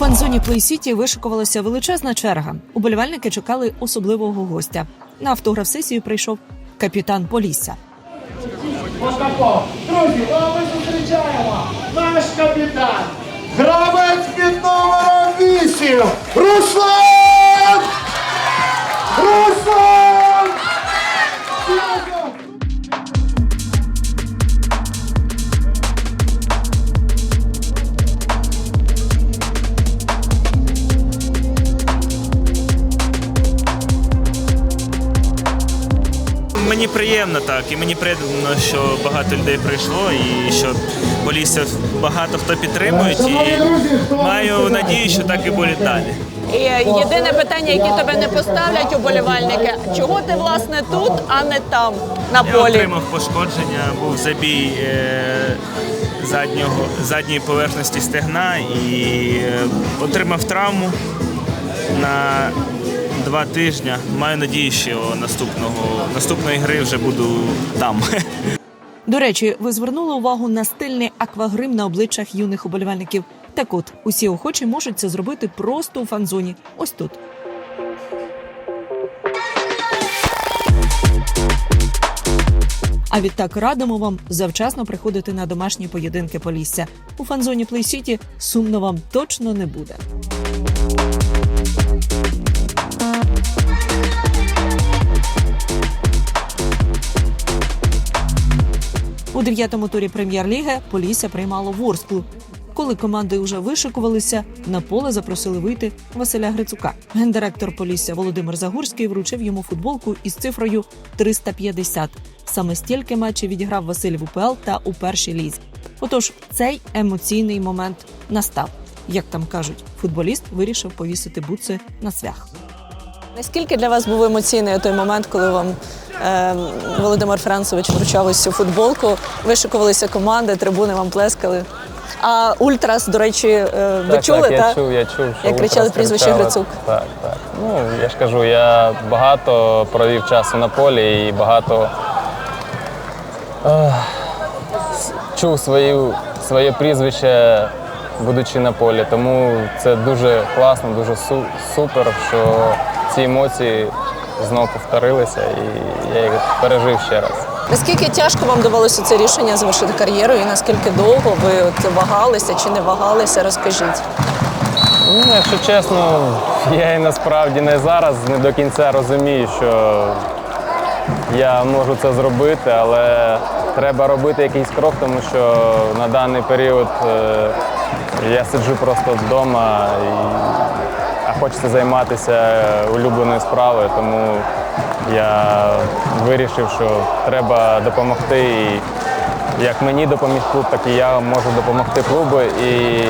фан-зоні Плей-Сіті вишикувалася величезна черга. Уболівальники чекали особливого гостя. На автограф-сесію прийшов капітан Полісся. Друзі, ну ми зустрічаємо наш капітан. Гравець під номером 8. Руслан! Приємно так, і мені приємно, що багато людей прийшло, і що Полісся багато хто підтримують. І маю надію, що так і буде далі. І єдине питання, яке тебе не поставлять уболівальники, чого ти власне тут, а не там на Я полі? отримав пошкодження, був забій е, заднього, задньої поверхності стегна і е, отримав травму на два тижні. Маю надію, що наступного, наступної гри вже буду там. До речі, ви звернули увагу на стильний аквагрим на обличчях юних уболівальників. Так от, усі охочі можуть це зробити просто у фан-зоні. Ось тут. А відтак радимо вам завчасно приходити на домашні поєдинки Полісся. У фан-зоні Плей-Сіті сумно вам точно не буде. У дев'ятому турі прем'єр-ліги Полісся приймало Ворсклу. Коли команди вже вишикувалися, на поле запросили вийти Василя Грицука. Гендиректор Полісся Володимир Загорський вручив йому футболку із цифрою 350. Саме стільки матчів відіграв Василь в УПЛ та у першій лізі. Отож, цей емоційний момент настав. Як там кажуть, футболіст вирішив повісити буци на свях. Наскільки для вас був емоційний той момент, коли вам Володимир Францович вручав ось цю футболку, вишикувалися команди, трибуни вам плескали. А Ультрас, до речі, е, ви так, чули, так, я та? чув, я чув, що Як кричали прізвище. Грицук. Так, так. Ну, я ж кажу, я багато провів часу на полі і багато ех, чув свою, своє прізвище, будучи на полі. Тому це дуже класно, дуже су- супер, що ці емоції знову повторилися і я їх пережив ще раз. Наскільки тяжко вам давалося це рішення завершити кар'єру і наскільки довго ви от вагалися чи не вагалися, розкажіть. Ну, якщо чесно, я і насправді не зараз не до кінця розумію, що я можу це зробити, але треба робити якийсь крок, тому що на даний період е, я сиджу просто вдома, і, а хочеться займатися улюбленою справою, тому я вирішив, що треба допомогти. І як мені допоміг клуб, так і я можу допомогти клубу. І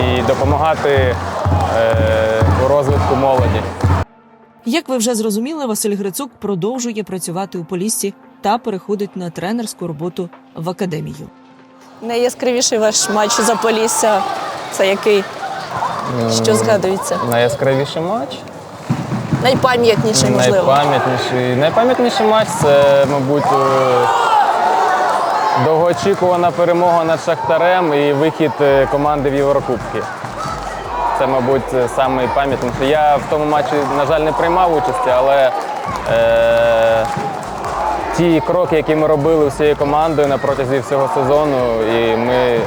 і допомагати е, у розвитку молоді. Як ви вже зрозуміли, Василь Грицук продовжує працювати у Поліссі та переходить на тренерську роботу в академію. Найяскравіший ваш матч за Полісся це який? Що згадується? Найяскравіший матч. Найпам'ятніший, можливо. Найпам'ятніший, найпам'ятніший матч це, мабуть, е, довгоочікувана перемога над Шахтарем і вихід е, команди в Єврокубки. Це, мабуть, самий пам'ятніший. Я в тому матчі, на жаль, не приймав участі, але е, ті кроки, які ми робили всією командою на протязі всього сезону, і ми е,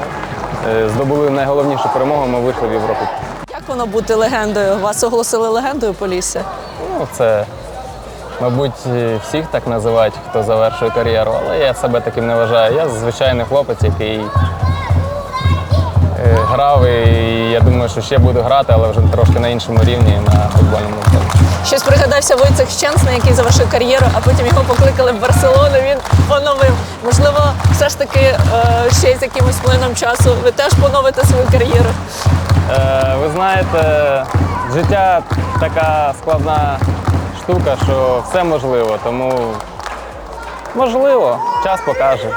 здобули найголовнішу перемогу, ми вийшли в Європу. Як воно бути легендою? Вас оголосили легендою Полісся? Ну, це, мабуть, всіх так називають, хто завершує кар'єру, але я себе таким не вважаю. Я звичайний хлопець, який е, грав, і я думаю, що ще буду грати, але вже трошки на іншому рівні на футбольному полі. Щось пригадався Войцех Щенсна, який завершив кар'єру, а потім його покликали в Барселону. Він поновив. Можливо, все ж таки е, ще з якимось плином часу ви теж поновите свою кар'єру. Е, ви знаєте, життя така складна штука, що все можливо, тому можливо, час покаже.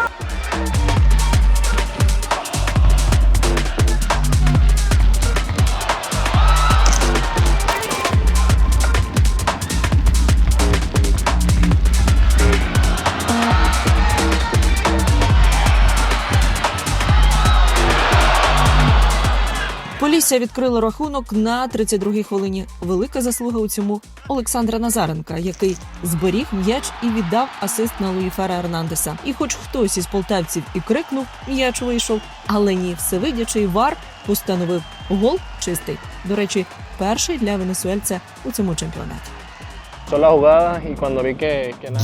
Полісся відкрила рахунок на 32-й хвилині. Велика заслуга у цьому Олександра Назаренка, який зберіг м'яч і віддав асист на Луїфера Ернандеса. І, хоч хтось із полтавців і крикнув, м'яч вийшов, але ні, всевидячий вар постановив гол чистий. До речі, перший для венесуельця у цьому чемпіонаті.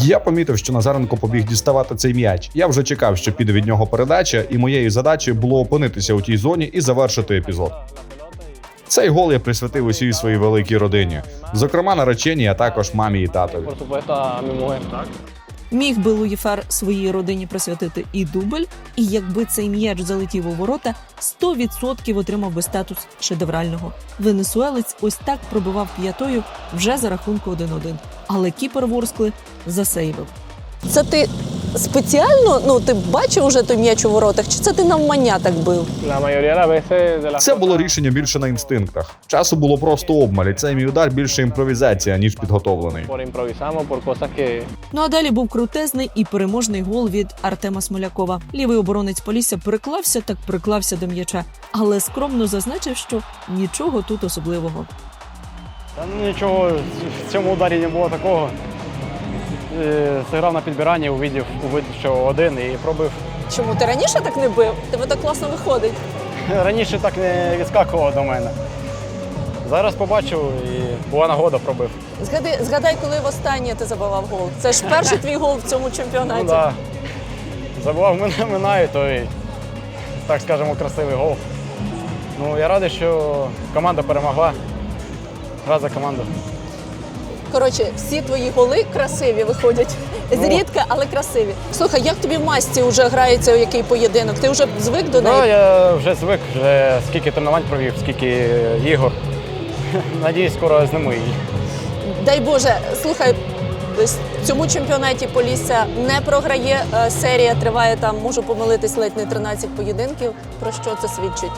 Я помітив, що Назаренко побіг діставати цей м'яч. Я вже чекав, що піде від нього передача, і моєю задачею було опинитися у тій зоні і завершити епізод. Цей гол я присвятив усій своїй великій родині, зокрема нареченій, а також мамі і татові. Міг би Луїфер своїй родині присвятити і дубль, і якби цей м'яч залетів у ворота, 100% отримав би статус шедеврального. Венесуелець ось так пробивав п'ятою вже за рахунку 1-1. Але кіпер Ворскли засейвив. Це ти спеціально? Ну ти бачив уже той м'яч у воротах, чи це ти навмання так бив? Це було рішення більше на інстинктах. Часу було просто обмаль, і цей мій удар більше імпровізація, ніж підготовлений. Ну а далі був крутезний і переможний гол від Артема Смолякова. Лівий оборонець Полісся приклався так приклався до м'яча, але скромно зазначив, що нічого тут особливого. Та ну, нічого, в цьому ударі не було такого. Е, Зіграв на підбиранні, увидів, увидів, що один і пробив. Чому ти раніше так не бив? Тебе так класно виходить. Раніше так не відскакував до мене. Зараз побачив і була нагода пробив. Згадай, згадай, коли востаннє ти забивав гол. Це ж перший твій гол в цьому чемпіонаті. Ну да. Забував мене минає, то і, так скажемо, красивий гол. Ну, я радий, що команда перемогла. Рад за команду. Коротше, всі твої голи красиві виходять. Зрідка, але красиві. Слухай, як тобі в масті вже грається у який поєдинок? Ти вже звик до Ну, неї? я вже звик, вже скільки тренувань провів, скільки ігор. Надіюсь, скоро зниму її. Дай Боже, слухай. В цьому чемпіонаті Полісся не програє. Е, Серія триває там, можу помилитись, ледь не 13 поєдинків. Про що це свідчить?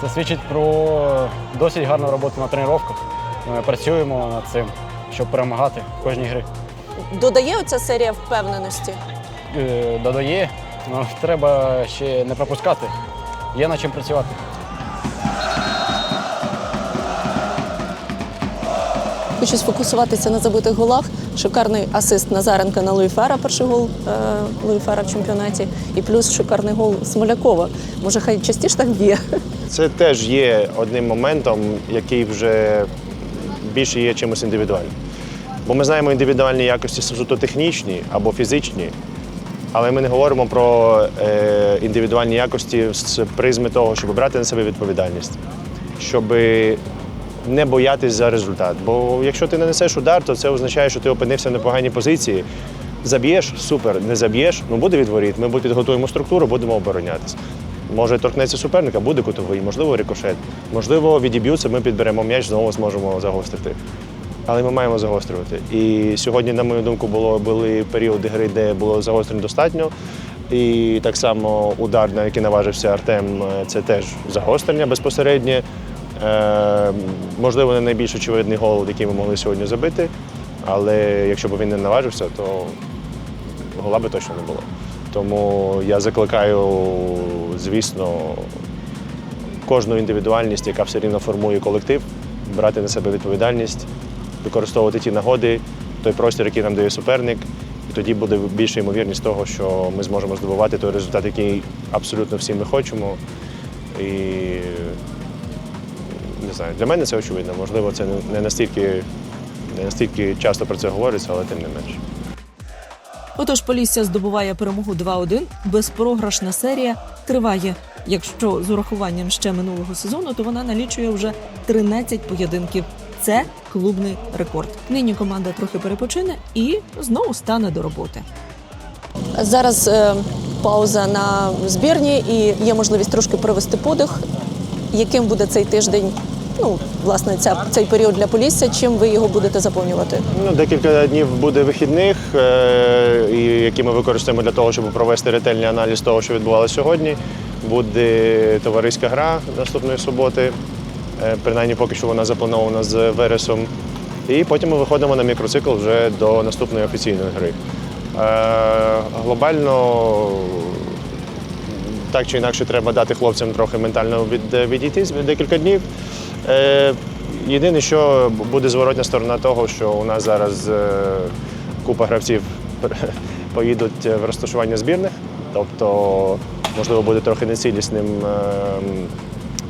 Це свідчить про досить гарну роботу на тренуваннях. Ми працюємо над цим, щоб перемагати в кожній грі. Додає оця серія впевненості. Е, Додає, але треба ще не пропускати. Є над чим працювати. Хочу сфокусуватися на забитих голах. Шикарний асист Назаренка на Луїфера, перший гол е, Луїфера в чемпіонаті, і плюс шикарний гол Смолякова. Може, хай частіше так б'є. Це теж є одним моментом, який вже більше є чимось індивідуальним. Бо ми знаємо індивідуальні якості суто технічні або фізичні, але ми не говоримо про е, індивідуальні якості з призми того, щоб брати на себе відповідальність, щоб не боятись за результат. Бо якщо ти не несеш удар, то це означає, що ти опинився в непоганій позиції. Заб'єш супер, не заб'єш, ну буде відворіт. Ми підготуємо структуру, будемо оборонятися. Може, торкнеться суперника, буде кутовий, можливо, рикошет. Можливо, відіб'ються, ми підберемо м'яч, знову зможемо загострити. Але ми маємо загострювати. І сьогодні, на мою думку, було, були періоди гри, де було загострень достатньо. І так само удар, на який наважився Артем, е, це теж загострення безпосереднє. Е, можливо, не найбільш очевидний гол, який ми могли сьогодні забити. Але якщо б він не наважився, то гола би точно не було. Тому я закликаю, звісно, кожну індивідуальність, яка все рівно формує колектив, брати на себе відповідальність, використовувати ті нагоди, той простір, який нам дає суперник. І тоді буде більша ймовірність того, що ми зможемо здобувати той результат, який абсолютно всі ми хочемо. І не знаю, для мене це очевидно. Можливо, це не- настільки, не настільки часто про це говориться, але тим не менше. Отож, Полісся здобуває перемогу 2-1. Безпрограшна серія триває. Якщо з урахуванням ще минулого сезону, то вона налічує вже 13 поєдинків. Це клубний рекорд. Нині команда трохи перепочине і знову стане до роботи. Зараз е, пауза на збірні і є можливість трошки провести подих. Яким буде цей тиждень? Ну, власне, ця, цей період для Полісся, чим ви його будете заповнювати? Ну, декілька днів буде вихідних, е, які ми використаємо для того, щоб провести ретельний аналіз того, що відбувалося сьогодні. Буде товариська гра наступної суботи. Е, Принаймні, поки що вона запланована з Вересом. І потім ми виходимо на мікроцикл вже до наступної офіційної гри. Е, Глобально так чи інакше треба дати хлопцям трохи ментально від, відійти декілька днів. Е, єдине, що буде зворотня сторона того, що у нас зараз е, купа гравців поїдуть в розташування збірних, тобто, можливо, буде трохи нецілісним. е,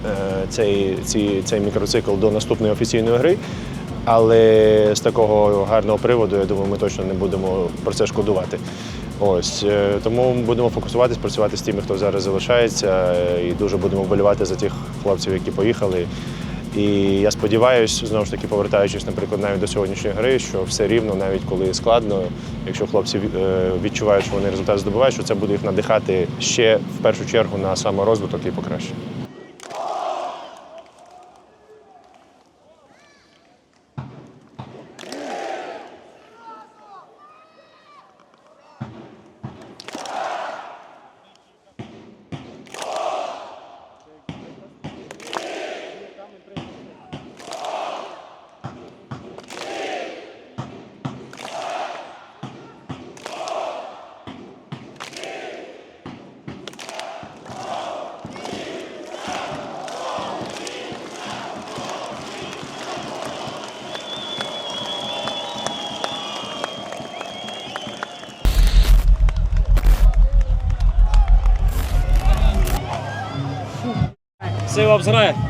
е, цей, ці, цей мікроцикл до наступної офіційної гри. Але з такого гарного приводу, я думаю, ми точно не будемо про це шкодувати. Ось тому будемо фокусуватись, працювати з тими, хто зараз залишається, і дуже будемо вболівати за тих хлопців, які поїхали. І я сподіваюся, знову ж таки, повертаючись, наприклад, навіть до сьогоднішньої гри, що все рівно, навіть коли складно, якщо хлопці е, відчувають, що вони результат здобувають, що це буде їх надихати ще в першу чергу на саморозвиток і покращення. सेवा अप्सरा है